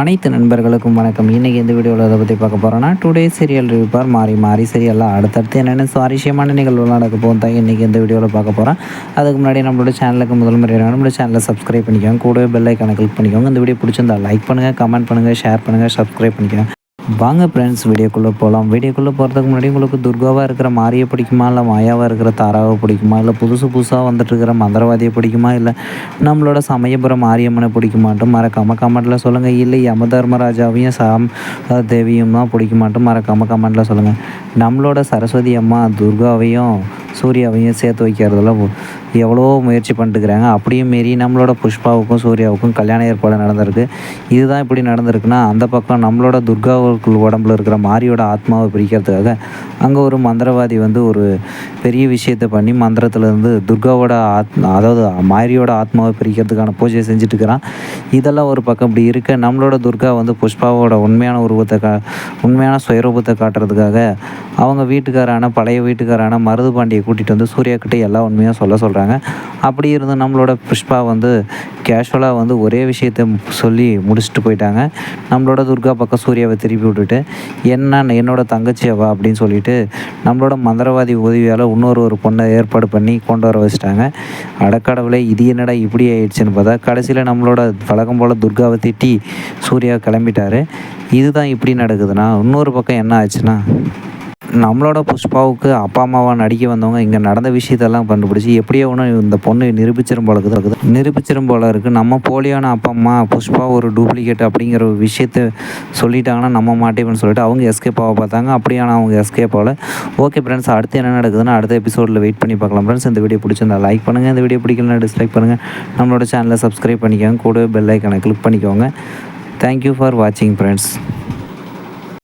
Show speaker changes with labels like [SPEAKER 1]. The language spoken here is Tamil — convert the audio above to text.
[SPEAKER 1] அனைத்து நண்பர்களுக்கும் வணக்கம். இன்றைக்கி எந்த வீடியோவில் அதை பற்றி பார்க்க போகிறோன்னா டுடே சீரியல் ரிவ்யூப்பார் மாறி மாறி சீரியல்லாம் அடுத்தடுத்து என்னென்ன சுவாரஸ்யமான நிகழ்வுலாம் நடக்க போகும் தான் இன்றைக்கி எந்த வீடியோவில் பார்க்க போகிறோம் அதுக்கு முன்னாடி நம்மளோட சேனலுக்கு முதல் முறையாக நம்மளோட சேனலை சப்ஸ்கிரைப் பண்ணிக்கோங்க. கூடவே பெல் ஐக்கானை கிளிக் பண்ணிக்கோங்க. இந்த வீடியோ பிடிச்சிருந்தா லைக் பண்ணுங்கள் கமெண்ட் பண்ணுங்கள் ஷேர் பண்ணுங்கள் சப்ஸ்கிரைப் பண்ணிக்கோங்க. வாங்க ஃப்ரெண்ட்ஸ் வீடியோக்குள்ளே போகலாம் வீடியோக்குள்ளே போகிறதுக்கு முன்னாடி உங்களுக்கு துர்காவாக இருக்கிற மாரியை பிடிக்குமா? இல்லை மாயாவாக இருக்கிற தாராவை பிடிக்குமா? இல்லை புதுசு புதுசாக வந்துட்டு இருக்கிற மந்திரவாதியை பிடிக்குமா? இல்லை நம்மளோட சமயபுரம் மாரியம்மனை பிடிக்குமாட்டும் மறக்காம கமெண்ட்டில் சொல்லுங்கள் இல்லை யம தர்மராஜாவையும் சாம் தேவியும் தான் பிடிக்குமாட்டும் மறக்காம கமெண்ட்டில் சொல்லுங்கள் நம்மளோட சரஸ்வதி அம்மா துர்காவையும் சூர்யாவையும் சேர்த்து வைக்கிறதெல்லாம் எவ்வளோ முயற்சி பண்ணிட்டுக்கிறாங்க அப்படியும் மீறி நம்மளோட புஷ்பாவுக்கும் சூர்யாவுக்கும் கல்யாண ஏற்பாடு நடந்திருக்கு. இதுதான் இப்படி நடந்திருக்குன்னா அந்த பக்கம் நம்மளோட துர்காவுக்கு உடம்புல இருக்கிற மாரியோட ஆத்மாவை பிரிக்கிறதுக்காக அங்கே ஒரு மந்திரவாதி வந்து ஒரு பெரிய விஷயத்தை பண்ணி மந்திரத்துலேருந்து துர்காவோட ஆத் அதாவது மாரியோட ஆத்மாவை பிரிக்கிறதுக்கான பூஜையை செஞ்சுட்டு இருக்கிறான் இதெல்லாம் ஒரு பக்கம் இப்படி இருக்க நம்மளோட துர்கா வந்து புஷ்பாவோட உண்மையான உருவத்தை கா உண்மையான சுயரூபத்தை காட்டுறதுக்காக அவங்க வீட்டுக்காரான பழைய வீட்டுக்காரான மருது பாண்டிய கூட்டிகிட்டு வந்து சூர்யா கிட்டே எல்லா உண்மையாக சொல்ல சொல்கிறாங்க அப்படி இருந்து நம்மளோட புஷ்பா வந்து கேஷுவலாக வந்து ஒரே விஷயத்தை சொல்லி முடிச்சுட்டு போயிட்டாங்க. நம்மளோட துர்கா பக்கம் சூர்யாவை திருப்பி விட்டுட்டு என்ன என்னோட தங்கச்சி அவ? அப்படின்னு சொல்லிட்டு நம்மளோட மந்திரவாதி உதவியால் இன்னொரு ஒரு பொண்ணை ஏற்பாடு பண்ணி கொண்டு வர வச்சுட்டாங்க. அடக்கடவுளே இது என்னடா இப்படி ஆயிடுச்சுன்னு பார்த்தா கடைசியில் நம்மளோட வழக்கம் போல் துர்காவை திட்டி சூர்யா கிளம்பிட்டார். இதுதான் இப்படி நடக்குதுன்னா இன்னொரு பக்கம் என்ன ஆச்சுன்னா நம்மளோட புஷ்பாவுக்கு அப்பா அம்மாவாக நடிக்க வந்தவங்க இங்கே நடந்த விஷயத்தெல்லாம் கண்டுபிடிச்சி எப்படியோ ஒன்று இந்த பொண்ணு நிரூபிச்சிரும் போல இருக்குது நிரூபிச்சிரும் போல இருக்குது நம்ம போலியான அப்பா அம்மா புஷ்பா ஒரு டூப்ளிகேட் அப்படிங்கிற ஒரு விஷயத்த சொல்லிட்டாங்கன்னா நம்ம மாட்டேன்னு சொல்லிட்டு அவங்க எஸ்கேப் ஆக பார்த்தாங்க. அப்படியான அவங்க எஸ்கேப் ஆகல. ஓகே ஃப்ரெண்ட்ஸ் அடுத்து என்ன நடக்குதுன்னு அடுத்த எபிசோடில் வெயிட் பண்ணி பார்க்கலாம். ஃப்ரெண்ட்ஸ் இந்த வீடியோ பிடிச்சிருந்தா லைக் பண்ணுங்கள் இந்த வீடியோ பிடிக்கலனா டிஸ்லைக் பண்ணுங்கள் நம்மளோட சேனலை சப்ஸ்கிரைப் பண்ணிக்கோங்க. கூட பெல் ஐக்கனை கிளிக் பண்ணிக்கோங்க. தேங்க்யூ ஃபார் வாட்சிங் ஃப்ரெண்ட்ஸ்